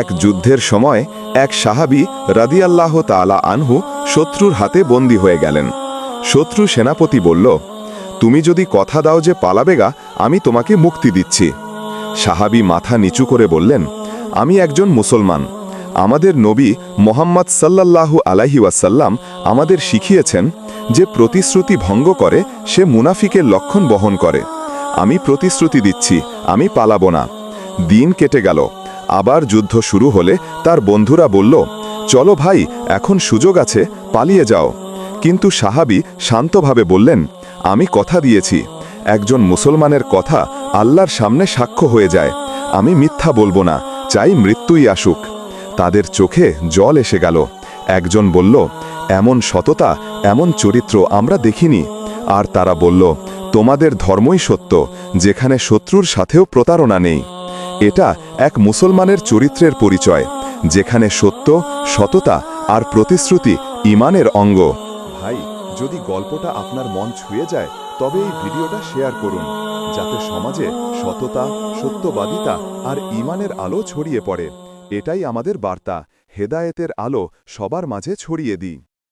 এক যুদ্ধের সময় এক সাহাবি রাদিয়াল্লাহ তালা আনহু শত্রুর হাতে বন্দী হয়ে গেলেন। শত্রু সেনাপতি বলল, তুমি যদি কথা দাও যে পালাবেগা, আমি তোমাকে মুক্তি দিচ্ছি। সাহাবি মাথা নিচু করে বললেন, আমি একজন মুসলমান। আমাদের নবী মোহাম্মদ সাল্লাল্লাহু আলাহি ওয়াসাল্লাম আমাদের শিখিয়েছেন যে প্রতিশ্রুতি ভঙ্গ করে সে মুনাফিকের লক্ষণ বহন করে। আমি প্রতিশ্রুতি দিচ্ছি, আমি পালাবো না। দিন কেটে গেল। আবার যুদ্ধ শুরু হলে তার বন্ধুরা বলল, চলো ভাই, এখন সুযোগ আছে, পালিয়ে যাও। কিন্তু সাহাবি শান্তভাবে বললেন, আমি কথা দিয়েছি। একজন মুসলমানের কথা আল্লাহর সামনে সাক্ষ্য হয়ে যায়। আমি মিথ্যা বলব না, চাই মৃত্যুই আসুক। তাদের চোখে জল এসে গেল। একজন বলল, এমন সততা, এমন চরিত্র আমরা দেখিনি। আর তারা বলল, তোমাদের ধর্মই সত্য, যেখানে শত্রুর সাথেও প্রতারণা নেই। এটা এক মুসলমানের চরিত্রের পরিচয়, যেখানে সত্য, সততা আর প্রতিশ্রুতি ইমানের অঙ্গ। ভাই, যদি গল্পটা আপনার মন ছুঁয়ে যায়, তবে এই ভিডিওটা শেয়ার করুন, যাতে সমাজে সততা, সত্যবাদিতা আর ইমানের আলো ছড়িয়ে পড়ে। এটাই আমাদের বার্তা, হেদায়েতের আলো সবার মাঝে ছড়িয়ে দিই।